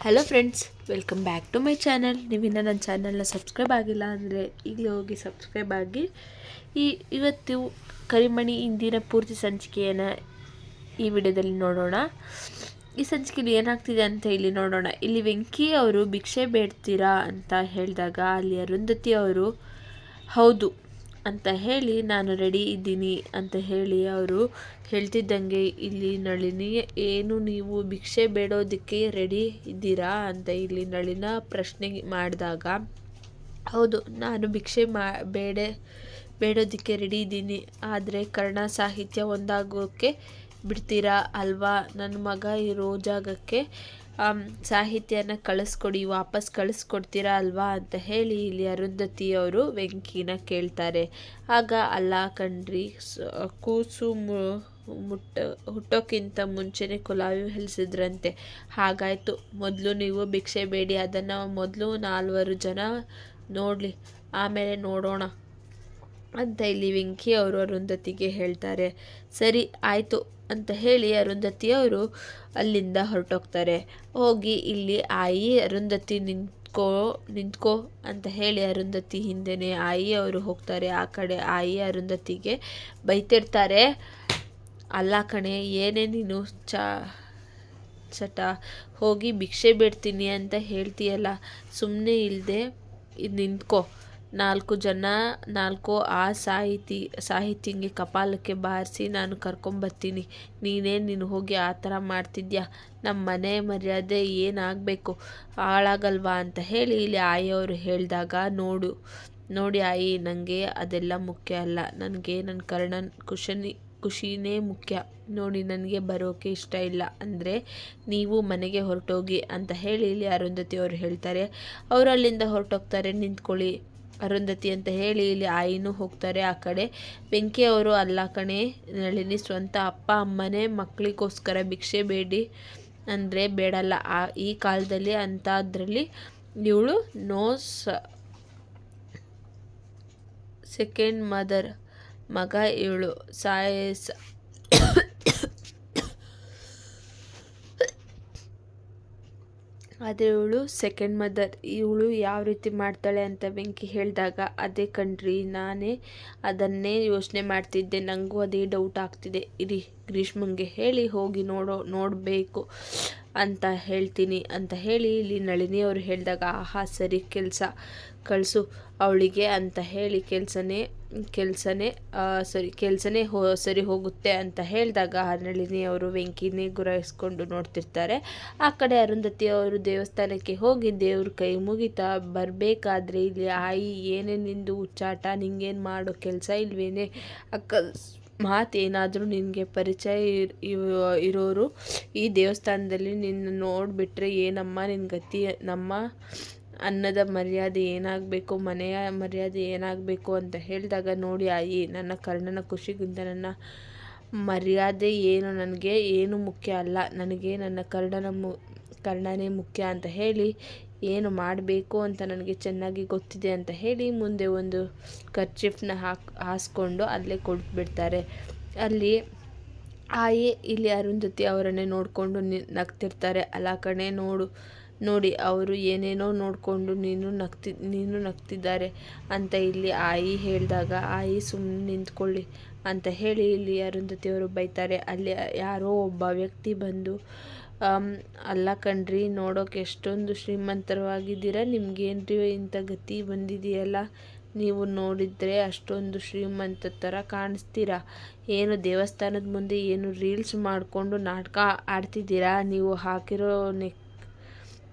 Hello friends welcome back to my channel ನೀವಿನ್ನ ನನ್ನ ಚಾನಲ್ನ subscribe ಆಗಿಲ್ಲ ಅಂದರೆ ಈಗಲೇ ಹೋಗಿ ಸಬ್ಸ್ಕ್ರೈಬ್ ಆಗಿ. ಈ ಇವತ್ತು ಕರಿಮಣಿ ಇಂದಿನ ಪೂರ್ತಿ ಸಂಚಿಕೆಯನ್ನು ಈ ವಿಡಿಯೋದಲ್ಲಿ ನೋಡೋಣ. ಈ ಸಂಚಿಕೆಯಲ್ಲಿ ಏನಾಗ್ತಿದೆ ಅಂತ ಇಲ್ಲಿ ನೋಡೋಣ. ಇಲ್ಲಿ ವೆಂಕಿ ಅವರು ಭಿಕ್ಷೆ ಬೇಡ್ತೀರಾ ಅಂತ ಹೇಳಿದಾಗ ಅಲ್ಲಿ ಅರುಂಧತಿ ಅವರು, ಹೌದು ಅಂತ ಹೇಳಿ ನಾನು ರೆಡಿ ಇದ್ದೀನಿ ಅಂತ ಹೇಳಿ ಅವರು ಹೇಳ್ತಿದ್ದಂಗೆ ಇಲ್ಲಿ ನಳಿನಿ, ಏನು ನೀವು ಭಿಕ್ಷೆ ಬೇಡೋದಕ್ಕೆ ರೆಡಿ ಇದ್ದೀರಾ ಅಂತ ಇಲ್ಲಿ ನಳಿನ ಪ್ರಶ್ನೆ ಮಾಡಿದಾಗ, ಹೌದು, ನಾನು ಭಿಕ್ಷೆ ಮಾ, ಬೇಡ, ಬೇಡೋದಕ್ಕೆ ರೆಡಿ ಇದ್ದೀನಿ, ಆದರೆ ಕನ್ನಡ ಸಾಹಿತ್ಯ ಒಂದಾಗೋಕ್ಕೆ ಬಿಡ್ತೀರಾ ಅಲ್ವಾ? ನನ್ನ ಮಗ ಇರೋ ಜಾಗಕ್ಕೆ ಸಾಹಿತ್ಯನ ಕಳಿಸ್ಕೊಡಿ, ವಾಪಸ್ ಕಳಿಸ್ಕೊಡ್ತೀರಾ ಅಲ್ವಾ ಅಂತ ಹೇಳಿ ಇಲ್ಲಿ ಅರುಂಧತಿ ಅವರು ವೆಂಕಿನ ಕೇಳ್ತಾರೆ. ಆಗ ಅಲ್ಲ ಕಣ್ರಿ ಕೂಸು ಮುಟ್ಟ, ಹುಟ್ಟೋಕ್ಕಿಂತ ಮುಂಚೆನೇ ಕುಲಾವಿ ಹೆಲ್ಸಿದ್ರಂತೆ. ಹಾಗಾಯಿತು, ಮೊದಲು ನೀವು ಭಿಕ್ಷೆ ಬೇಡಿ, ಅದನ್ನು ಮೊದಲು ನಾಲ್ವರು ಜನ ನೋಡಲಿ, ಆಮೇಲೆ ನೋಡೋಣ ಅಂತ ಇಲ್ಲಿ ವೆಂಕಿ ಅವರು ಅರುಂಧತಿಗೆ ಹೇಳ್ತಾರೆ. ಸರಿ, ಆಯಿತು ಅಂತ ಹೇಳಿ ಅರುಂಧತಿ ಅವರು ಅಲ್ಲಿಂದ ಹೊರಟೋಗ್ತಾರೆ. ಹೋಗಿ ಇಲ್ಲಿ ಆಯಿ, ಅರುಂಧತಿ, ನಿಂತ್ಕೋ ನಿಂತ್ಕೋ ಅಂತ ಹೇಳಿ ಅರುಂಧತಿ ಹಿಂದೆನೇ ಆಯಿ ಅವರು ಹೋಗ್ತಾರೆ. ಆ ಕಡೆ ಆಯಿ ಅರುಂಧತಿಗೆ ಬೈತಿರ್ತಾರೆ. ಅಲ್ಲ ಕಣೆ, ಏನೇ ನೀನು ಚ, ಚಟ, ಹೋಗಿ ಭಿಕ್ಷೆ ಬಿಡ್ತೀನಿ ಅಂತ ಹೇಳ್ತೀಯಲ್ಲ ಸುಮ್ಮನೆ ಇಲ್ಲದೆ ನಿಂತ್ಕೋ. ನಾಲ್ಕು ಜನ, ನಾಲ್ಕು ಆ ಸಾಹಿತಿ, ಸಾಹಿತಿಗೆ ಕಪಾಲಕ್ಕೆ ಬಾರಿಸಿ ನಾನು ಕರ್ಕೊಂಬರ್ತೀನಿ ನೀನೇ ನೀನು ಹೋಗಿ ಆ ಥರ ಮಾಡ್ತಿದ್ಯಾ? ನಮ್ಮ ಮನೆ ಮರ್ಯಾದೆ ಏನಾಗಬೇಕು? ಹಾಳಾಗಲ್ವಾ ಅಂತ ಹೇಳಿ ಇಲ್ಲಿ ಆಯಿಯವರು ಹೇಳಿದಾಗ, ನೋಡು, ನೋಡಿ ಆಯಿ ನನಗೆ ಅದೆಲ್ಲ ಮುಖ್ಯ ಅಲ್ಲ. ನನಗೆ ನನ್ನ ಕರ್ಣನ್ ಖುಷನಿ ಖುಷಿನೇ ಮುಖ್ಯ. ನೋಡಿ, ನನಗೆ ಬರೋಕೆ ಇಷ್ಟ ಇಲ್ಲ ಅಂದರೆ ನೀವು ಮನೆಗೆ ಹೊರಟೋಗಿ ಅಂತ ಹೇಳಿ ಇಲ್ಲಿ ಅರುಂಧತಿ ಅವರು ಹೇಳ್ತಾರೆ. ಅವರು ಅಲ್ಲಿಂದ ಹೊರಟೋಗ್ತಾರೆ, ನಿಂತ್ಕೊಳ್ಳಿ. ಅರುಂಧತಿ ಅಂತ ಹೇಳಿ ಇಲ್ಲಿ ಆಯಿನೂ ಹೋಗ್ತಾರೆ ಆ ಕಡೆ. ಬೆಂಕಿಯವರು ಅಲ್ಲ ಕಣೆ, ನಳಿನಿ ಸ್ವಂತ ಅಪ್ಪ, ಅಮ್ಮನೇ ಮಕ್ಕಳಿಗೋಸ್ಕರ ಭಿಕ್ಷೆ ಬೇಡಿ ಅಂದರೆ ಬೇಡಲ್ಲ. ಆ, ಈ ಕಾಲದಲ್ಲಿ ಅಂಥದ್ರಲ್ಲಿ ಇವಳು ನೋ ಸೆಕೆಂಡ್ ಮದರ್ ಮಗ ಇವಳು. ಸಾಯಸ ಆದರೆ ಇವಳು ಸೆಕೆಂಡ್ ಮದರ್ ಇವಳು ಯಾವ ರೀತಿ ಮಾಡ್ತಾಳೆ ಅಂತ ಬೆಂಕಿ ಹೇಳಿದಾಗ, ಅದೇ ಕಣ್ರಿ, ನಾನೇ ಅದನ್ನೇ ಯೋಚನೆ ಮಾಡ್ತಿದ್ದೆ. ನನಗೂ ಅದೇ ಡೌಟ್ ಆಗ್ತಿದೆ. ಇರಿ, ಗ್ರೀಷ್ಮಂಗೆ ಹೇಳಿ ಹೋಗಿ ನೋಡೋ, ನೋಡಬೇಕು. ಅಂತ ಹೇಳ್ತೀನಿ ಅಂತ ಹೇಳಿ ಇಲ್ಲಿ ನಳಿನಿ ಅವರು ಹೇಳಿದಾಗ, ಆಹಾ, ಸರಿ, ಕೆಲಸ ಕಳಿಸು ಅವಳಿಗೆ ಅಂತ ಹೇಳಿ ಕೆಲಸನೇ ಕೆಲಸನೇ ಸರಿ, ಕೆಲಸನೇ ಹೋ, ಸರಿ ಹೋಗುತ್ತೆ ಅಂತ ಹೇಳಿದಾಗ ನಳಿನಿ ಅವರು ವೆಂಕಿನೇ ಗುರಾಯಿಸ್ಕೊಂಡು ನೋಡ್ತಿರ್ತಾರೆ. ಆ ಕಡೆ ಅರುಂಧತಿ ಅವರು ದೇವಸ್ಥಾನಕ್ಕೆ ಹೋಗಿ ದೇವ್ರ ಕೈ ಮುಗಿತಾ, ಬರಬೇಕಾದ್ರೆ ಇಲ್ಲಿ ಆಯಿ ಏನೇ ನಿಂದು ಹುಚ್ಚಾಟ, ನಿಂಗೇನು ಮಾಡೋ ಕೆಲಸ ಇಲ್ವೇನೆ? ಮಾತೇನಾದರೂ ನಿನಗೆ ಪರಿಚಯ ಇರೋರು ಈ ದೇವಸ್ಥಾನದಲ್ಲಿ ನಿನ್ನ ನೋಡಿಬಿಟ್ರೆ ಏನಮ್ಮ ನಿನ್ನ ಗತಿ ನಮ್ಮ ಅನ್ನದ ಮರ್ಯಾದೆ ಏನಾಗಬೇಕು, ಮನೆಯ ಮರ್ಯಾದೆ ಏನಾಗಬೇಕು ಅಂತ ಹೇಳಿದಾಗ ನೋಡಿ ಆಯಿ, ನನ್ನ ಕರ್ಣನ ಖುಷಿಗಿಂತ ನನ್ನ ಮರ್ಯಾದೆ ಏನು? ನನಗೆ ಏನು ಮುಖ್ಯ ಅಲ್ಲ. ನನಗೆ ನನ್ನ ಕರ್ಣನ ಮು ಕರ್ಣನೇ ಮುಖ್ಯ ಅಂತ ಹೇಳಿ ಏನು ಮಾಡಬೇಕು ಅಂತ ನನಗೆ ಚೆನ್ನಾಗಿ ಗೊತ್ತಿದೆ ಅಂತ ಹೇಳಿ ಮುಂದೆ ಒಂದು ಕರ್ಚಿಫ್ನ ಹಾಕಿ, ಹಾಸ್ಕೊಂಡು ಅಲ್ಲೇ ಕೊಟ್ಬಿಡ್ತಾರೆ. ಅಲ್ಲಿ ಆಯಿ, ಇಲ್ಲಿ ಅರುಂಧತಿ ಅವರನ್ನೇ ನೋಡಿಕೊಂಡು ನಿ, ನಗ್ತಿರ್ತಾರೆ. ಅಲ್ಲ ಕಣೆ, ನೋಡು, ನೋಡಿ, ಅವರು ಏನೇನೋ ನೋಡಿಕೊಂಡು ನೀನು ನಗ್ತಿ, ನೀನು ನಗ್ತಿದ್ದಾರೆ ಅಂತ ಇಲ್ಲಿ ಆಯಿ ಹೇಳಿದಾಗ, ಆಯಿ ಸುಮ್ಮನೆ ನಿಂತ್ಕೊಳ್ಳಿ ಅಂತ ಹೇಳಿ ಇಲ್ಲಿ ಅರುಂಧತಿಯವರು ಬೈತಾರೆ. ಅಲ್ಲಿ ಯಾರೋ ಒಬ್ಬ ವ್ಯಕ್ತಿ ಬಂದು ಅಲ್ಲ ಕಣ್ರಿ, ನೋಡೋಕೆ ಎಷ್ಟೊಂದು ಶ್ರೀಮಂತರವಾಗಿದ್ದೀರ. ನಿಮ್ಗೇನ್ರಿ ಇಂಥ ಗತಿ ಬಂದಿದೆಯಲ್ಲ? ನೀವು ನೋಡಿದರೆ ಅಷ್ಟೊಂದು ಶ್ರೀಮಂತ ಥರ ಕಾಣಿಸ್ತೀರಾ? ಏನು ದೇವಸ್ಥಾನದ ಮುಂದೆ ಏನು ರೀಲ್ಸ್ ಮಾಡಿಕೊಂಡು ನಾಟಕ ಆಡ್ತಿದ್ದೀರಾ? ನೀವು ಹಾಕಿರೋ ನೆಕ್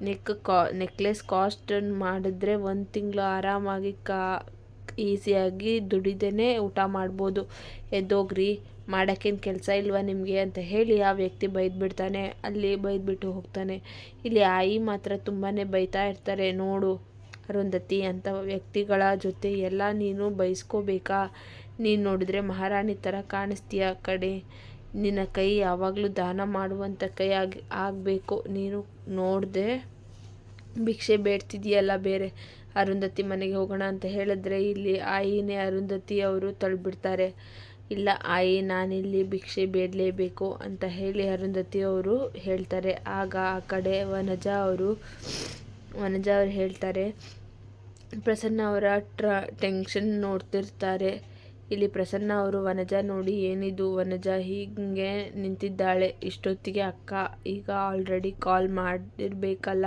ನೆಕ್ ಕಾ, ನೆಕ್ಲೆಸ್ ಕಾಸ್ಟ್ ಮಾಡಿದ್ರೆ ಒಂದು ತಿಂಗಳು ಆರಾಮಾಗಿ ಕಾ, ಈಸಿಯಾಗಿ ದುಡಿದೇ ಊಟ ಮಾಡ್ಬೋದು. ಎದ್ದೋಗ್ರಿ. ಮಾಡೋಕ್ಕೇನು ಕೆಲಸ ಇಲ್ವಾ ನಿಮಗೆ ಅಂತ ಹೇಳಿ ಆ ವ್ಯಕ್ತಿ ಬೈದ್ಬಿಡ್ತಾನೆ. ಅಲ್ಲಿ ಬೈದ್ಬಿಟ್ಟು ಹೋಗ್ತಾನೆ. ಇಲ್ಲಿ ಆಯಿ ಮಾತ್ರ ತುಂಬಾ ಬೈತಾ ಇರ್ತಾರೆ. ನೋಡು ಅರುಂಧತಿ ಅಂಥ ವ್ಯಕ್ತಿಗಳ ಜೊತೆ ಎಲ್ಲ ನೀನು ಬಯಸ್ಕೋಬೇಕಾ ನೀನು ನೋಡಿದ್ರೆ ಮಹಾರಾಣಿ ಥರ ಕಾಣಿಸ್ತೀಯ ಕಡೆ? ನಿನ್ನ ಕೈ ಯಾವಾಗಲೂ ದಾನ ಮಾಡುವಂಥ ಕೈ ಆಗಿ, ಆಗಬೇಕು. ನೀನು ನೋಡಿದೆ ಭಿಕ್ಷೆ ಬೇಡ್ತಿದೆಯಲ್ಲ ಬೇರೆ. ಅರುಂಧತಿ ಮನೆಗೆ ಹೋಗೋಣ ಅಂತ ಹೇಳಿದ್ರೆ ಇಲ್ಲಿ ಆಯಿನೇ ಅರುಂಧತಿ ಅವರು ತಳ್ಳಿಬಿಡ್ತಾರೆ ಇಲ್ಲ, ಆಯಿ ನಾನಿಲ್ಲಿ ಭಿಕ್ಷೆ ಬೇಡಲೇಬೇಕು ಅಂತ ಹೇಳಿ ಅರುಂಧತಿ ಅವರು ಹೇಳ್ತಾರೆ. ಆಗ ಆ ಕಡೆ ವನಜಾ ಅವರು ವನಜಾ ಅವರು ಹೇಳ್ತಾರೆ, ಪ್ರಸನ್ನ ಅವರ ಟ್ರ, ಟೆನ್ಷನ್ ನೋಡ್ತಿರ್ತಾರೆ. ಇಲ್ಲಿ ಪ್ರಸನ್ನ ಅವರು, ವನಜ ನೋಡಿ ಏನಿದು, ವನಜ ಹೀಗೆ ನಿಂತಿದ್ದಾಳೆ, ಇಷ್ಟೊತ್ತಿಗೆ ಅಕ್ಕ ಈಗ ಆಲ್ರೆಡಿ ಕಾಲ್ ಮಾಡಿರ್ಬೇಕಲ್ಲ.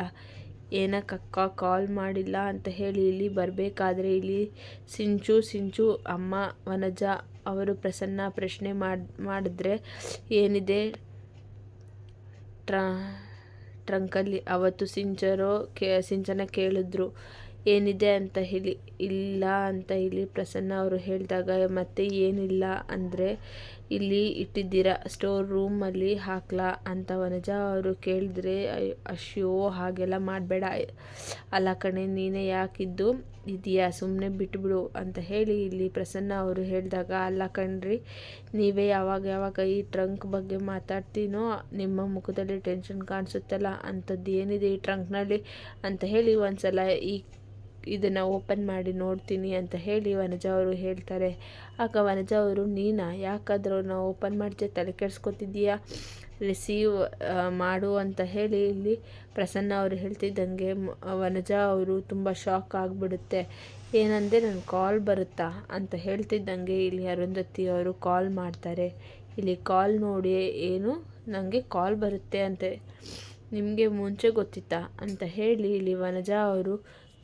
ಏನಕ್ಕೆ ಅಕ್ಕ ಕಾಲ್ ಮಾಡಿಲ್ಲ ಅಂತ ಹೇಳಿ ಇಲ್ಲಿ ಬರಬೇಕಾದ್ರೆ ಇಲ್ಲಿ ಸಿಂಚು ಸಿಂಚು, ಅಮ್ಮ, ವನಜ ಅವರು ಪ್ರಸನ್ನ ಪ್ರಶ್ನೆ ಮಾಡಿ, ಮಾಡಿದ್ರೆ ಏನಿದೆ? ಟ್ರ, ಟ್ರಂಕಲ್ಲಿ ಅವತ್ತು ಸಿಂಚರೋ ಕೇ, ಸಿಂಚನ ಕೇಳಿದ್ರು. ಏನಿದೆ ಅಂತ ಹೇಳಿ, ಇಲ್ಲ ಅಂತ ಇಲ್ಲಿ ಪ್ರಸನ್ನ ಅವರು ಹೇಳಿದಾಗ ಮತ್ತೆ ಏನಿಲ್ಲ ಅಂದರೆ ಇಲ್ಲಿ ಇಟ್ಟಿದ್ದೀರಾ? ಸ್ಟೋರ್ ರೂಮಲ್ಲಿ ಹಾಕ್ಲಾ ಅಂತ ವನಜ ಅವರು ಕೇಳಿದ್ರೆ ಅಶ್ಯೋ, ಹಾಗೆಲ್ಲ ಮಾಡಬೇಡ. ಅಲ್ಲ ಕಣೆ, ನೀನೇ ಯಾಕಿದ್ದು ಇದೆಯಾ? ಸುಮ್ಮನೆ ಬಿಟ್ಬಿಡು. ಅಂತ ಹೇಳಿ ಇಲ್ಲಿ ಪ್ರಸನ್ನ ಅವರು ಹೇಳಿದಾಗ, ಅಲ್ಲ ಕಣ್ರಿ, ನೀವೇ ಯಾವಾಗ ಯಾವಾಗ ಈ ಟ್ರಂಕ್ ಬಗ್ಗೆ ಮಾತಾಡ್ತೀನೋ, ನಿಮ್ಮ ಮುಖದಲ್ಲಿ ಟೆನ್ಷನ್ ಕಾಣಿಸುತ್ತಲ್ಲ, ಅಂಥದ್ದು ಏನಿದೆ ಈ ಟ್ರಂಕ್ನಲ್ಲಿ ಅಂತ ಹೇಳಿ ಒಂದು ಸಲ ಈ ಇದನ್ನು ಓಪನ್ ಮಾಡಿ ನೋಡ್ತೀನಿ ಅಂತ ಹೇಳಿ ವನಜ ಅವರು ಹೇಳ್ತಾರೆ. ಆಗ ವನಜ ಅವರು, ನೀನಾ, ಯಾಕಾದರೂ ನಾವು ಓಪನ್ ಮಾಡಿದೆ ತಲೆ ಕೆಡ್ಸ್ಕೊತಿದ್ದೀಯಾ? ರಿಸೀವ್ ಮಾಡು ಅಂತ ಹೇಳಿ ಇಲ್ಲಿ ಪ್ರಸನ್ನ ಅವರು ಹೇಳ್ತಿದ್ದಂಗೆ ವನಜ ಅವರು ತುಂಬ ಶಾಕ್ ಆಗಿಬಿಡುತ್ತೆ. ಏನಂದರೆ ನನ್ನ ಕಾಲ್ ಬರುತ್ತಾ? ಅಂತ ಹೇಳ್ತಿದ್ದಂಗೆ ಇಲ್ಲಿ ಅರುಂಧತಿ ಅವರು ಕಾಲ್ ಮಾಡ್ತಾರೆ. ಇಲ್ಲಿ ಕಾಲ್ ನೋಡಿ, ಏನು? ನನಗೆ ಕಾಲ್ ಬರುತ್ತೆ ಅಂತ. ನಿಮಗೆ ಮುಂಚೆ ಗೊತ್ತಿತ್ತಾ? ಅಂತ ಹೇಳಿ ಇಲ್ಲಿ ವನಜಾ ಅವರು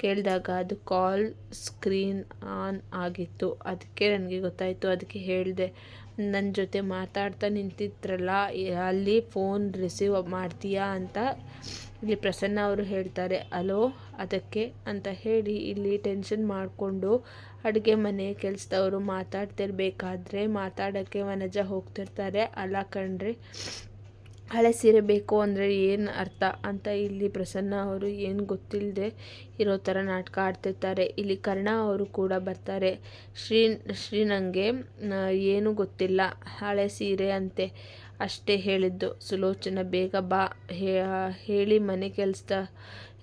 ಕೇಳಿದಾಗ ಅದು ಕಾಲ್ ಸ್ಕ್ರೀನ್ ಆನ್ ಆಗಿತ್ತು. ಅದಕ್ಕೆ ನನಗೆ ಗೊತ್ತಾಯಿತು, ಅದಕ್ಕೆ ಹೇಳಿದೆ. ನನ್ನ ಜೊತೆ ಮಾತಾಡ್ತಾ ನಿಂತಿದ್ರಲ್ಲ, ಅಲ್ಲಿ ಫೋನ್ ರಿಸೀವ್ ಮಾಡ್ತೀಯಾ ಅಂತ ಇಲ್ಲಿ ಪ್ರಸನ್ನ ಅವರು ಹೇಳ್ತಾರೆ. ಅಲೋ, ಅದಕ್ಕೆ? ಅಂತ ಹೇಳಿ ಇಲ್ಲಿ ಟೆನ್ಷನ್ ಮಾಡಿಕೊಂಡು ಅಡುಗೆ ಮನೆ ಕೆಲಸದವರು ಮಾತಾಡ್ತಿರ್ಬೇಕಾದ್ರೆ ಮಾತಾಡೋಕ್ಕೆ ವನಜ ಹೋಗ್ತಿರ್ತಾರೆ. ಅಲ್ಲ ಕಣ್ರಿ ಹಳೆ ಸೀರೆ ಬೇಕು ಅಂದರೆ ಏನು ಅರ್ಥ ಅಂತ ಇಲ್ಲಿ ಪ್ರಸನ್ನ ಅವರು ಏನು ಗೊತ್ತಿಲ್ಲದೆ ಇರೋ ಥರ ನಾಟಕ ಆಡ್ತಿರ್ತಾರೆ. ಇಲ್ಲಿ ಕರ್ಣ ಅವರು ಕೂಡ ಬರ್ತಾರೆ. ಶ್ರೀ ಶ್ರೀ ನನಗೆ ಏನು ಗೊತ್ತಿಲ್ಲ. ಹಳೆ ಸೀರೆ ಅಂತೆ ಅಷ್ಟೇ ಹೇಳಿದ್ದು. ಸುಲೋಚನ ಬೇಗ ಬಾ ಹೇಳಿ ಮನೆ ಕೆಲಸದ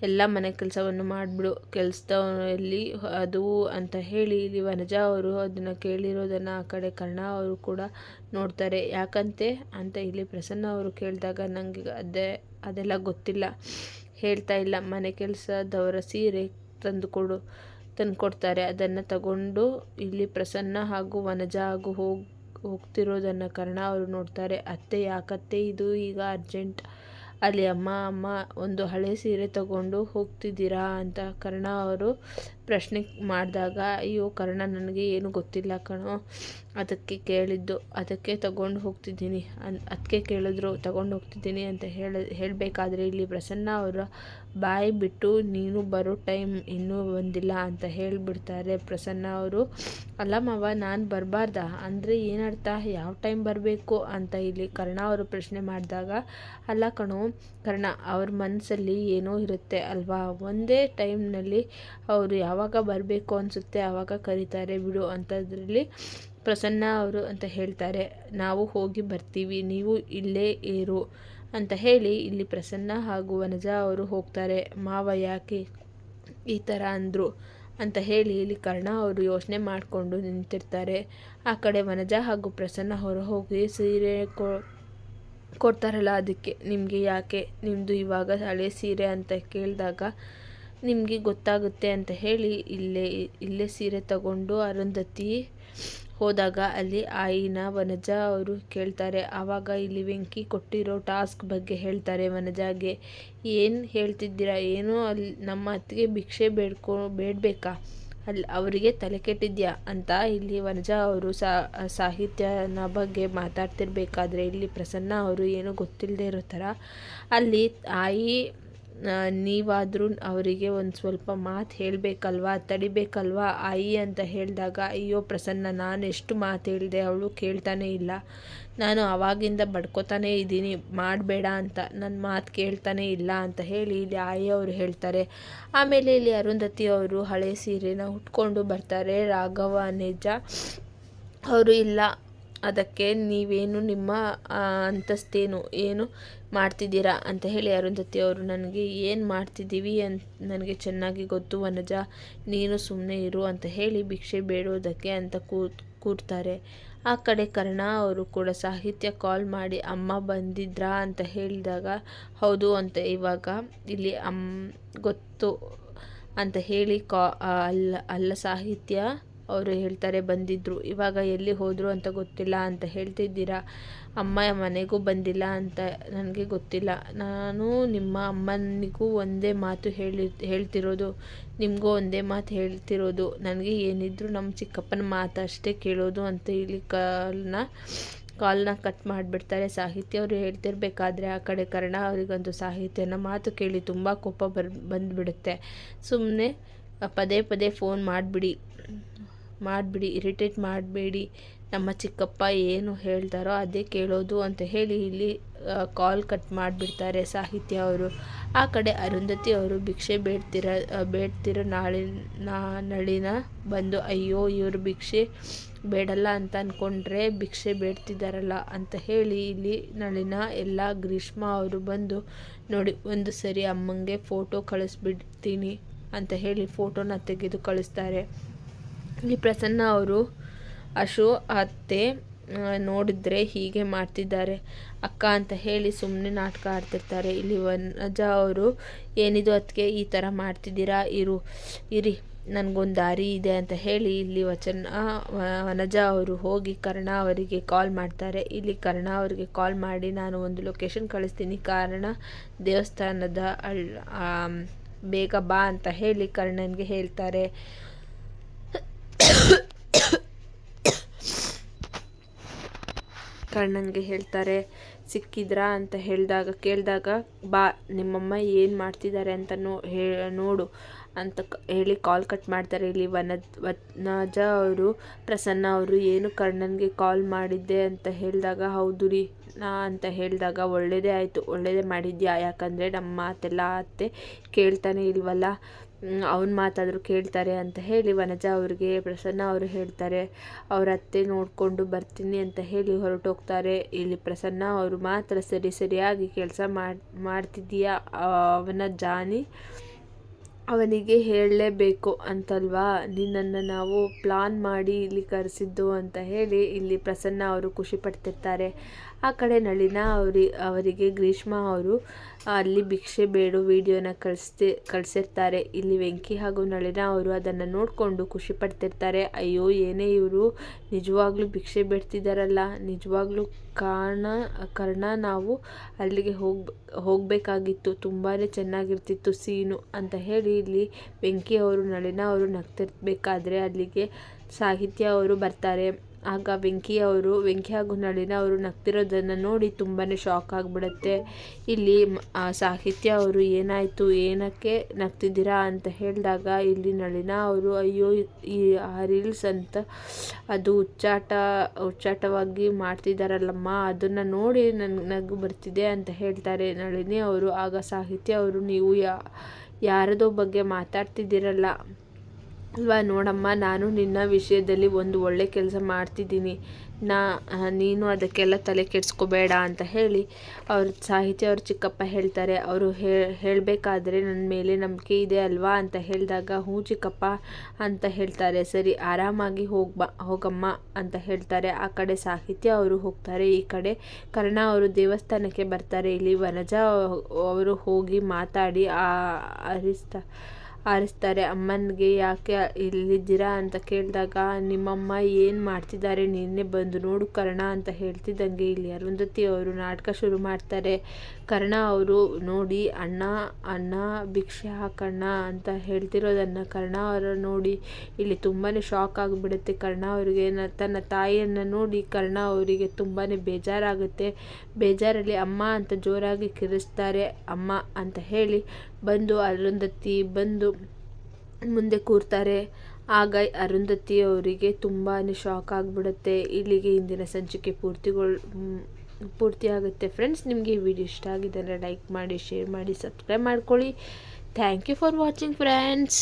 ಎಲ್ಲ ಮನೆ ಕೆಲಸವನ್ನು ಮಾಡಿಬಿಡು. ಕೆಲಸದಲ್ಲಿ ಅದು ಅಂತ ಹೇಳಿ ಇಲ್ಲಿ ವನಜಾ ಅವರು ಅದನ್ನು ಕೇಳಿರೋದನ್ನು ಆ ಕಡೆ ಕರ್ಣ ಅವರು ಕೂಡ ನೋಡ್ತಾರೆ. ಯಾಕಂತೆ ಅಂತ ಇಲ್ಲಿ ಪ್ರಸನ್ನ ಅವರು ಕೇಳಿದಾಗ ನನಗೆ ಅದೇ, ಅದೆಲ್ಲ ಗೊತ್ತಿಲ್ಲ. ಹೇಳ್ತಾ ಇಲ್ಲ. ಮನೆ ಕೆಲಸದವರ ಸೀರೆ ತಂದುಕೊಡು, ತಂದುಕೊಡ್ತಾರೆ. ಅದನ್ನು ತಗೊಂಡು ಇಲ್ಲಿ ಪ್ರಸನ್ನ ಹಾಗೂ ವನಜಾ ಹಾಗೂ ಹೋಗಿ, ಹೋಗ್ತಿರೋದನ್ನು ಕರ್ಣ ಅವರು ನೋಡ್ತಾರೆ. ಅತ್ತೆ, ಯಾಕತ್ತೆ ಇದು ಈಗ ಅರ್ಜೆಂಟ್? ಅಲ್ಲಿ ಅಮ್ಮ ಅಮ್ಮ ಒಂದು ಹಳೆ ಸೀರೆ ತಗೊಂಡು ಹೋಗ್ತಿದ್ದೀರಾ ಅಂತ ಕರ್ಣ ಅವರು ಪ್ರಶ್ನೆ ಮಾಡಿದಾಗ, ಅಯ್ಯೋ ಕರ್ಣ, ನನಗೆ ಏನು ಗೊತ್ತಿಲ್ಲ ಕಣೋ. ಅದಕ್ಕೆ ಕೇಳಿದ್ದು, ಅದಕ್ಕೆ ತಗೊಂಡು ಹೋಗ್ತಿದ್ದೀನಿ. ಅನ್ ಅದಕ್ಕೆ ಕೇಳಿದ್ರು, ತಗೊಂಡು ಹೋಗ್ತಿದ್ದೀನಿ ಅಂತ ಹೇಳ, ಹೇಳಬೇಕಾದ್ರೆ ಇಲ್ಲಿ ಪ್ರಸನ್ನ ಅವರ ಬಾಯಿ ಬಿಟ್ಟು ನೀನು ಬರೋ ಟೈಮ್ ಇನ್ನೂ ಬಂದಿಲ್ಲ ಅಂತ ಹೇಳಿಬಿಡ್ತಾರೆ ಪ್ರಸನ್ನ ಅವರು. ಅಲ್ಲ ಮಾವ, ನಾನು ಬರಬಾರ್ದ? ಅಂದರೆ ಏನರ್ಥ? ಯಾವ ಟೈಮ್ ಬರಬೇಕು ಅಂತ ಇಲ್ಲಿ ಕರ್ಣ ಅವರು ಪ್ರಶ್ನೆ ಮಾಡಿದಾಗ, ಅಲ್ಲ ಕಣೋ, ಕರ್ಣ, ಅವ್ರ ಮನಸ್ಸಲ್ಲಿ ಏನೋ ಇರುತ್ತೆ ಅಲ್ವಾ? ಒಂದೇ ಟೈಮ್ನಲ್ಲಿ ಅವರು ಯಾವಾಗ ಬರಬೇಕು ಅನಿಸುತ್ತೆ ಆವಾಗ ಕರೀತಾರೆ ಬಿಡು ಅಂಥದ್ರಲ್ಲಿ ಪ್ರಸನ್ನ ಅವರು ಅಂತ ಹೇಳ್ತಾರೆ. ನಾವು ಹೋಗಿ ಬರ್ತೀವಿ, ನೀವು ಇಲ್ಲೇ ಇರು. ಅಂತ ಹೇಳಿ ಇಲ್ಲಿ ಪ್ರಸನ್ನ ಹಾಗೂ ವನಜ ಅವರು ಹೋಗ್ತಾರೆ. ಮಾವ ಯಾಕೆ ಈ ಥರ ಅಂದರು ಅಂತ ಹೇಳಿ ಇಲ್ಲಿ ಕರ್ಣ ಅವರು ಯೋಚನೆ ಮಾಡಿಕೊಂಡು ನಿಂತಿರ್ತಾರೆ. ಆ ಕಡೆ ವನಜ ಹಾಗೂ ಪ್ರಸನ್ನ ಅವರು ಹೋಗಿ ಸೀರೆ ಕೊ, ಕೊಡ್ತಾರಲ್ಲ ಅದಕ್ಕೆ. ನಿಮಗೆ ಯಾಕೆ? ನಿಮ್ಮದು ಇವಾಗ ಹಳೆ ಸೀರೆ ಅಂತ ಕೇಳಿದಾಗ ನಿಮಗೆ ಗೊತ್ತಾಗುತ್ತೆ ಅಂತ ಹೇಳಿ ಇಲ್ಲೇ ಇಲ್ಲೇ ಸೀರೆ ತಗೊಂಡು ಅರುಂಧತಿ ಹೋದಾಗ ಅಲ್ಲಿ ಆಯಿನ ವನಜ ಅವರು ಕೇಳ್ತಾರೆ. ಆವಾಗ ಇಲ್ಲಿ ವೆಂಕಿ ಕೊಟ್ಟಿರೋ ಟಾಸ್ಕ್ ಬಗ್ಗೆ ಹೇಳ್ತಾರೆ. ವನಜಾಗೆ ಏನು ಹೇಳ್ತಿದ್ದೀರಾ? ಏನೋ ಅಲ್ಲಿ ನಮ್ಮ ಅತ್ತಿಗೆ ಭಿಕ್ಷೆ ಬೇಡ್ಕೊ, ಬೇಡಬೇಕಾ? ಅಲ್ಲಿ ಅವರಿಗೆ ತಲೆ ಕೆಟ್ಟಿದ್ಯಾ? ಅಂತ ಇಲ್ಲಿ ವನಜಾ ಅವರು ಸಾಹಿತ್ಯನ ಬಗ್ಗೆ ಮಾತಾಡ್ತಿರ್ಬೇಕಾದ್ರೆ ಇಲ್ಲಿ ಪ್ರಸನ್ನ ಅವರು ಏನೂ ಗೊತ್ತಿಲ್ಲದೆ ಇರೋ ಥರ ಅಲ್ಲಿ ಆಯಿ ನೀವಾದರೂ ಅವರಿಗೆ ಒಂದು ಸ್ವಲ್ಪ ಮಾತು ಹೇಳಬೇಕಲ್ವಾ, ತಡಿಬೇಕಲ್ವಾ? ಆಯಿ ಅಂತ ಹೇಳಿದಾಗ, ಅಯ್ಯೋ ಪ್ರಸನ್ನ, ನಾನು ಎಷ್ಟು ಮಾತು ಹೇಳಿದೆ? ಅವಳು ಕೇಳ್ತಾನೆ ಇಲ್ಲ. ನಾನು ಆವಾಗಿಂದ ಬಡ್ಕೋತಾನೇ ಇದ್ದೀನಿ, ಮಾಡಬೇಡ ಅಂತ ನನ್ನ ಮಾತು ಕೇಳ್ತಾನೆ ಇಲ್ಲ ಅಂತ ಹೇಳಿ ಇಲ್ಲಿ ಆಯಿ ಅವರು ಹೇಳ್ತಾರೆ. ಆಮೇಲೆ ಇಲ್ಲಿ ಅರುಂಧತಿ ಅವರು ಹಳೆ ಸೀರೆನ ಉಟ್ಕೊಂಡು ಬರ್ತಾರೆ. ರಾಘವ, ನಿಜ, ಅವರು ಇಲ್ಲ. ಅದಕ್ಕೆ ನೀವೇನು ನಿಮ್ಮ ಅಂತಸ್ತೇನು ಏನು ಮಾಡ್ತಿದ್ದೀರಾ ಅಂತ ಹೇಳಿ ಅರುಂಧತಿ ಅವರು ನನಗೆ ಏನು ಮಾಡ್ತಿದ್ದೀವಿ ಅಂತ ನನಗೆ ಚೆನ್ನಾಗಿ ಗೊತ್ತು, ವನಜ ನೀನು ಸುಮ್ಮನೆ ಇರು ಅಂತ ಹೇಳಿ ಭಿಕ್ಷೆ ಬೇಡೋದಕ್ಕೆ ಅಂತ ಕೂತ್, ಕೂರ್ತಾರೆ. ಆ ಕಡೆ ಕರ್ಣ ಅವರು ಕೂಡ ಸಾಹಿತ್ಯ ಕಾಲ್ ಮಾಡಿ, ಅಮ್ಮ ಬಂದಿದ್ರಾ? ಅಂತ ಹೇಳಿದಾಗ, ಹೌದು ಅಂತ ಇವಾಗ ಇಲ್ಲಿ ಅಮ್, ಗೊತ್ತು ಅಂತ ಹೇಳಿ ಕಾ ಅಲ್ಲ ಅಲ್ಲ ಸಾಹಿತ್ಯ ಅವರು ಹೇಳ್ತಾರೆ ಬಂದಿದ್ದರು ಇವಾಗ ಎಲ್ಲಿ ಹೋದರು ಅಂತ ಗೊತ್ತಿಲ್ಲ ಅಂತ ಹೇಳ್ತಿದ್ದೀರಾ? ಅಮ್ಮ ಮನೆಗೂ ಬಂದಿಲ್ಲ ಅಂತ ನನಗೆ ಗೊತ್ತಿಲ್ಲ. ನಾನು ನಿಮ್ಮ ಅಮ್ಮನಿಗೂ ಒಂದೇ ಮಾತು ಹೇಳಿ, ಹೇಳ್ತಿರೋದು. ನಿಮಗೂ ಒಂದೇ ಮಾತು ಹೇಳ್ತಿರೋದು. ನನಗೆ ಏನಿದ್ರು ನಮ್ಮ ಚಿಕ್ಕಪ್ಪನ ಮಾತು ಅಷ್ಟೇ ಕೇಳೋದು ಅಂತ ಹೇಳಿ ಕಾಲ್ನ ಕಾಲ್ನ ಕಟ್ ಮಾಡಿಬಿಡ್ತಾರೆ. ಸಾಹಿತ್ಯ ಅವರು ಹೇಳ್ತಿರ್ಬೇಕಾದ್ರೆ ಆ ಕಡೆ ಕರ್ಣ ಅವರಿಗಂತೂ ಸಾಹಿತ್ಯನ ಮಾತು ಕೇಳಿ ತುಂಬ ಕೋಪ ಬರ್ ಬಂದುಬಿಡುತ್ತೆ. ಸುಮ್ಮನೆ ಪದೇ ಪದೇ ಫೋನ್ ಮಾಡಿಬಿಡಿ. ಮಾಡಿಬಿಡಿ, ಇರಿಟೇಟ್ ಮಾಡಬೇಡಿ. ನಮ್ಮ ಚಿಕ್ಕಪ್ಪ ಏನು ಹೇಳ್ತಾರೋ ಅದೇ ಕೇಳೋದು ಅಂತ ಹೇಳಿ ಇಲ್ಲಿ ಕಾಲ್ ಕಟ್ ಮಾಡಿಬಿಡ್ತಾರೆ ಸಾಹಿತ್ಯ ಅವರು. ಆ ಕಡೆ ಅರುಂಧತಿ ಅವರು ಭಿಕ್ಷೆ ಬೇಡ್ತಿರ ಬೇಡ್ತಿರೋ ನಾಳಿ ನಳಿನ ಬಂದು, ಅಯ್ಯೋ, ಇವರು ಭಿಕ್ಷೆ ಬೇಡಲ್ಲ ಅಂತ ಅಂದ್ಕೊಂಡ್ರೆ ಭಿಕ್ಷೆ ಬೇಡ್ತಿದ್ದಾರಲ್ಲ ಅಂತ ಹೇಳಿ ಇಲ್ಲಿ ನಳಿನ, ಎಲ್ಲ ಗ್ರೀಷ್ಮ ಅವರು ಬಂದು, ನೋಡಿ, ಒಂದು ಸರಿ ಅಮ್ಮಂಗೆ ಫೋಟೋ ಕಳಿಸ್ಬಿಡ್ತೀನಿ ಅಂತ ಹೇಳಿ ಫೋಟೋನ ತೆಗೆದು ಕಳಿಸ್ತಾರೆ. ಇಲ್ಲಿ ಪ್ರಸನ್ನ ಅವರು ಅಶು, ಅತ್ತೆ ನೋಡಿದ್ರೆ ಹೀಗೆ ಮಾಡ್ತಿದ್ದಾರೆ. ಅಕ್ಕ ಅಂತ ಹೇಳಿ ಸುಮ್ಮನೆ ನಾಟಕ ಆಡ್ತಿರ್ತಾರೆ. ಇಲ್ಲಿ ವನಜಾ ಅವರು, ಏನಿದು ಅದಕ್ಕೆ ಈ ಥರ ಮಾಡ್ತಿದ್ದೀರಾ? ಇರು, ಇರಿ, ನನಗೊಂದು ದಾರಿ ಇದೆ ಅಂತ ಹೇಳಿ ಇಲ್ಲಿ ವಚನ ವನಜಾ ಅವರು ಹೋಗಿ ಕರ್ಣ ಅವರಿಗೆ ಕಾಲ್ ಮಾಡ್ತಾರೆ. ಇಲ್ಲಿ ಕರ್ಣ ಅವರಿಗೆ ಕಾಲ್ ಮಾಡಿ, ನಾನು ಒಂದು ಲೊಕೇಶನ್ ಕಳಿಸ್ತೀನಿ. ಕಾರಣ ದೇವಸ್ಥಾನದ ಬೇಗ ಬಾ ಅಂತ ಹೇಳಿ ಕರ್ಣನಿಗೆ ಹೇಳ್ತಾರೆ. ಕರ್ಣನ್ಗೆ ಹೇಳ್ತಾರೆ, ಸಿಕ್ಕಿದ್ರಾ? ಅಂತ ಹೇಳಿದಾಗ, ಕೇಳಿದಾಗ, ಬಾ, ನಿಮ್ಮಮ್ಮ ಏನು ಮಾಡ್ತಿದ್ದಾರೆ ಅಂತ ಹೇ, ನೋಡು, ಅಂತ ಹೇಳಿ ಕಾಲ್ ಕಟ್ ಮಾಡ್ತಾರೆ ಇಲ್ಲಿ ವನದ್, ವನಜ ಅವರು, ಪ್ರಸನ್ನ ಅವರು, ಏನು ಕರ್ಣನ್ಗೆ ಕಾಲ್ ಮಾಡಿದ್ದೆ? ಅಂತ ಹೇಳಿದಾಗ, ಹೌದು ರೀ, ನಾ, ಅಂತ ಹೇಳಿದಾಗ ಒಳ್ಳೆಯದೇ ಆಯಿತು ಒಳ್ಳೆಯದೇ ಮಾಡಿದ್ಯಾ? ಯಾಕಂದರೆ, ನಮ್ಮ ಮಾತೆಲ್ಲ ಅತ್ತೆ ಕೇಳ್ತಾನೆ ಇಲ್ವಲ್ಲ? ಅವನ ಮಾತಾದರೂ ಕೇಳ್ತಾರೆ ಅಂತ ಹೇಳಿ ವನಜ ಅವರಿಗೆ, ಪ್ರಸನ್ನ ಅವರು ಹೇಳ್ತಾರೆ, ಅವ್ರ ಅತ್ತೆ ನೋಡಿಕೊಂಡು ಬರ್ತೀನಿ ಅಂತ ಹೇಳಿ ಹೊರಟೋಗ್ತಾರೆ ಇಲ್ಲಿ ಪ್ರಸನ್ನ ಅವರು ಮಾತ್ರ ಸರಿ ಸರಿಯಾಗಿ ಕೆಲಸ ಮಾಡಿ, ಮಾಡ್ತಿದ್ದೀಯಾ ಅವನ ಜಾನಿ? ಅವನಿಗೆ ಹೇಳಲೇಬೇಕು ಅಂತಲ್ವಾ? ನಿನ್ನನ್ನು ನಾವು ಪ್ಲಾನ್ ಮಾಡಿ ಇಲ್ಲಿ ಕರೆಸಿದ್ದು ಅಂತ ಹೇಳಿ ಇಲ್ಲಿ ಪ್ರಸನ್ನ ಅವರು ಖುಷಿ ಪಡ್ತಿರ್ತಾರೆ. ಆ ಕಡೆ ನಳಿನ ಅವರಿ, ಅವರಿಗೆ ಗ್ರೀಷ್ಮ ಅವರು ಅಲ್ಲಿ ಭಿಕ್ಷೆ ಬೇಡು ವಿಡಿಯೋನ ಕಳಿಸ್ತಿ, ಕಳಿಸಿರ್ತಾರೆ. ಇಲ್ಲಿ ವೆಂಕಿ ಹಾಗೂ ನಳಿನ ಅವರು ಅದನ್ನು ನೋಡಿಕೊಂಡು ಖುಷಿ ಪಡ್ತಿರ್ತಾರೆ. ಅಯ್ಯೋ, ಏನೇ ಇವರು, ನಿಜವಾಗ್ಲೂ ಭಿಕ್ಷೆ ಬೇಡ್ತಿದ್ದಾರಲ್ಲ ನಿಜವಾಗ್ಲೂ ಕಾರಣ, ಕರ್ಣ ನಾವು ಅಲ್ಲಿಗೆ ಹೋಗ್, ಹೋಗಬೇಕಾಗಿತ್ತು. ತುಂಬಾ ಚೆನ್ನಾಗಿರ್ತಿತ್ತು ಸೀನು ಅಂತ ಹೇಳಿ ಇಲ್ಲಿ ಬೆಂಕಿ ಅವರು ನಳಿನ ಅವರು ನಗ್ತಿರ್ಬೇಕಾದ್ರೆ ಅಲ್ಲಿಗೆ ಸಾಹಿತ್ಯ ಅವರು ಬರ್ತಾರೆ. ಆಗ ವೆಂಕಿ ಅವರು ವೆಂಕಿ ಹಾಗೂ ನಳಿನ ಅವರು ನಗ್ತಿರೋದನ್ನು ನೋಡಿ ತುಂಬಾ ಶಾಕ್ ಆಗಿಬಿಡುತ್ತೆ. ಇಲ್ಲಿ ಸಾಹಿತ್ಯ ಅವರು ಏನಾಯಿತು, ಏನಕ್ಕೆ ನಗ್ತಿದ್ದೀರಾ ಅಂತ ಹೇಳಿದಾಗ ಇಲ್ಲಿ ನಳಿನ ಅವರು, ಅಯ್ಯೋ, ಈ, ಆ ರೀಲ್ಸ್ ಅಂತ ಅದು ಉಚ್ಚಾಟ, ಉಚ್ಚಾಟವಾಗಿ ಮಾಡ್ತಿದ್ದಾರಲ್ಲಮ್ಮ ಅದನ್ನು ನೋಡಿ ನನ್ನ ನಗು ಬರ್ತಿದೆ ಅಂತ ಹೇಳ್ತಾರೆ ನಳಿನಿ ಅವರು. ಆಗ ಸಾಹಿತ್ಯ ಅವರು, ನೀವು ಯಾ ಯಾರದೋ ಬಗ್ಗೆ ಮಾತಾಡ್ತಿದ್ದೀರಲ್ಲ. ಅಲ್ವಾ ನೋಡಮ್ಮ, ನಾನು ನಿನ್ನ ವಿಷಯದಲ್ಲಿ ಒಂದು ಒಳ್ಳೆ ಕೆಲಸ ಮಾಡ್ತಿದ್ದೀನಿ. ನಾ ನೀನು ಅದಕ್ಕೆಲ್ಲ ತಲೆ ಕೆಡಿಸ್ಕೋಬೇಡ ಅಂತ ಹೇಳಿ ಅವ್ರ ಸಾಹಿತ್ಯ ಅವ್ರ ಚಿಕ್ಕಪ್ಪ ಹೇಳ್ತಾರೆ. ಅವರು ಹೇಳಬೇಕಾದ್ರೆ ನನ್ನ ಮೇಲೆ ನಂಬಿಕೆ ಇದೆ ಅಲ್ವಾ ಅಂತ ಹೇಳಿದಾಗ, ಹ್ಞೂ ಚಿಕ್ಕಪ್ಪ ಅಂತ ಹೇಳ್ತಾರೆ. ಸರಿ, ಆರಾಮಾಗಿ ಹೋಗ್ಬಾ ಹೋಗಮ್ಮ ಅಂತ ಹೇಳ್ತಾರೆ. ಆ ಕಡೆ ಸಾಹಿತ್ಯ ಅವರು ಹೋಗ್ತಾರೆ, ಈ ಕಡೆ ಕರ್ಣ ಅವರು ದೇವಸ್ಥಾನಕ್ಕೆ ಬರ್ತಾರೆ. ಇಲ್ಲಿ ವನಜಾ ಅವರು ಹೋಗಿ ಮಾತಾಡಿ ಆ ಅರಿಸ್ತಾ ಆರಿಸ್ತಾರೆ. ಅಮ್ಮನಿಗೆ ಯಾಕೆ ಇಲ್ಲಿದ್ದೀರಾ ಅಂತ ಕೇಳಿದಾಗ, ನಿಮ್ಮಮ್ಮ ಏನು ಮಾಡ್ತಿದ್ದಾರೆ? ನಿನ್ನೆ ಬಂದು ನೋಡು ಕರ್ಣ ಅಂತ ಹೇಳ್ತಿದ್ದಂಗೆ ಇಲ್ಲಿ ಅರುಂಧತಿ ಅವರು ನಾಟಕ ಶುರು ಮಾಡ್ತಾರೆ. ಕರ್ಣ ಅವರು ನೋಡಿ, ಅಣ್ಣ ಅಣ್ಣ, ಭಿಕ್ಷೆ ಹಾಕಣ್ಣ ಅಂತ ಹೇಳ್ತಿರೋದನ್ನು ಕರ್ಣ ಅವರ ನೋಡಿ ಇಲ್ಲಿ ತುಂಬಾ ಶಾಕ್ ಆಗಿಬಿಡುತ್ತೆ. ಕರ್ಣ ಅವರಿಗೆ ತನ್ನ ತಾಯಿಯನ್ನು ನೋಡಿ ಕರ್ಣ ಅವರಿಗೆ ತುಂಬಾ ಬೇಜಾರಾಗುತ್ತೆ. ಬೇಜಾರಲ್ಲಿ ಅಮ್ಮ ಅಂತ ಜೋರಾಗಿ ಕಿರಿಸ್ತಾರೆ. ಅಮ್ಮ ಅಂತ ಹೇಳಿ ಬಂದು ಅರುಂಧತಿ ಬಂದು ಮುಂದೆ ಕೂರ್ತಾರೆ. ಆಗ ಅರುಂಧತಿ ಅವರಿಗೆ ತುಂಬಾ ಶಾಕ್ ಆಗಿಬಿಡುತ್ತೆ. ಇಲ್ಲಿಗೆ ಇಂದಿನ ಸಂಚಿಕೆ ಪೂರ್ತಿಗೊಳ್ ಪೂರ್ತಿಯಾಗುತ್ತೆ. ಫ್ರೆಂಡ್ಸ್ ನಿಮಗೆ ಈ ವಿಡಿಯೋ ಇಷ್ಟ ಆಗಿದೆ ಅಂದರೆ ಲೈಕ್ ಮಾಡಿ ಶೇರ್ ಮಾಡಿ ಸಬ್ಸ್ಕ್ರೈಬ್ ಮಾಡ್ಕೊಳ್ಳಿ. Thank you for watching friends